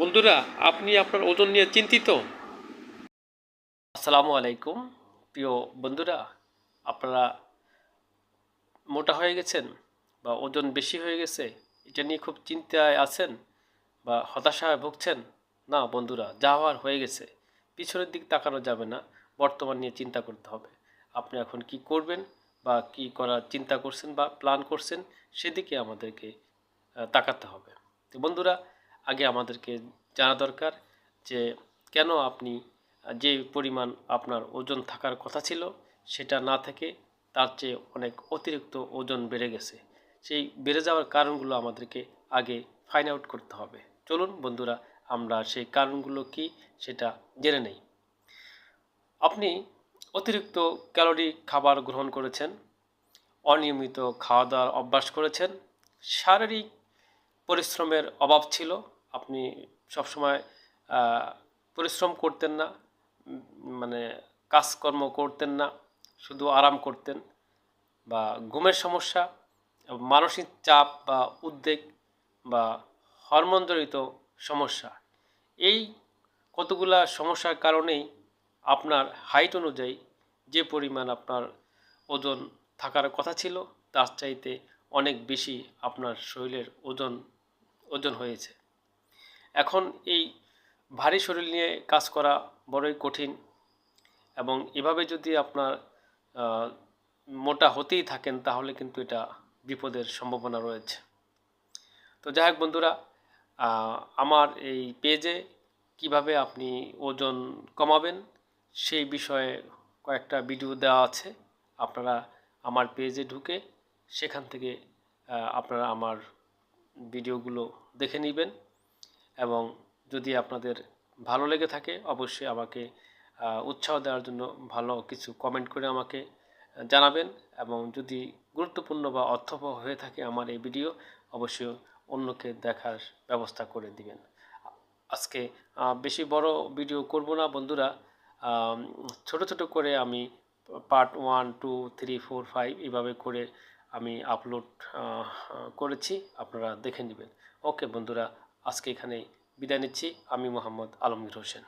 বন্ধুরা, আপনি আপনার ওজন নিয়ে চিন্তিত? আসসালামু আলাইকুম। প্রিয় বন্ধুরা, আপনারা মোটা হয়ে গেছেন বা ওজন বেশি হয়ে গেছে, এটা নিয়ে খুব চিন্তায় আছেন বা হতাশায় ভুগছেন? না বন্ধুরা, যা হওয়ার হয়ে গেছে। পিছনের দিক তাকানো যাবে না, বর্তমান নিয়ে চিন্তা করতে হবে। আপনি এখন কি করবেন বা কি করার চিন্তা করছেন বা প্ল্যান করছেন, সেদিকে আমাদেরকে তাকাতে হবে। তো বন্ধুরা আগে আমাদেরকে জানা দরকার যে কেন আপনি, যে পরিমাণ আপনার ওজন থাকার কথা ছিল সেটা না থেকে তার চেয়ে অনেক অতিরিক্ত ওজন বেড়ে গেছে। সেই বেড়ে যাওয়ার কারণগুলো আমাদেরকে আগে ফাইন আউট করতে হবে। চলুন বন্ধুরা, আমরা সেই কারণগুলো কি সেটা জেনে নেই। আপনি অতিরিক্ত ক্যালোরি খাবার গ্রহণ করেছেন, অনিয়মিত খাওয়া দাওয়ার অভ্যাস করেছেন, শারীরিক পরিশ্রমের অভাব ছিল আপনি সবসময় পরিশ্রম করতেন না মানে কাজকর্ম করতেন না, শুধু আরাম করতেন বা ঘুমের সমস্যা, মানসিক চাপ বা উদ্বেগ বা হরমোনজনিত সমস্যা, এই কতগুলা সমস্যার কারণেই আপনার হাইট অনুযায়ী যে পরিমাণ আপনার ওজন থাকার কথা ছিল, তার চাইতে অনেক বেশি আপনার শরীরের ওজন ওজন হয়েছে। এখন এই ভারী শরীর নিয়ে কাজ করা বড়ই কঠিন এবং এভাবে যদি আপনার মোটা হতেই থাকেন তাহলে কিন্তু এটা বিপদের সম্ভাবনা রয়েছে। তো যাই হোক বন্ধুরা আমার এই পেজে কীভাবে আপনি ওজন কমাবেন সেই বিষয়ে কয়েকটা ভিডিও দেওয়া আছে। আপনারা আমার পেজে ঢুকে সেখান থেকে আপনারা আমার ভিডিওগুলো দেখে নেবেন। এবং যদি আপনাদের ভালো লেগে থাকে, অবশ্যই আমাকে উৎসাহ দেওয়ার জন্য ভালো কিছু কমেন্ট করে আমাকে জানাবেন এবং যদি গুরুত্বপূর্ণ বা অর্থবহ হয়ে থাকে আমার এই ভিডিও অবশ্যই অন্যকে দেখার ব্যবস্থা করে দিবেন। আজকে বেশি বড় ভিডিও করব না বন্ধুরা ছোট ছোট করে আমি part one two three four five এভাবে করে আমি আপলোড করেছি, আপনারা দেখে নেবেন। ওকে বন্ধুরা আজকে এখানেই বিদায় নিচ্ছি। আমি মোহাম্মদ আলমগীর হোসেন।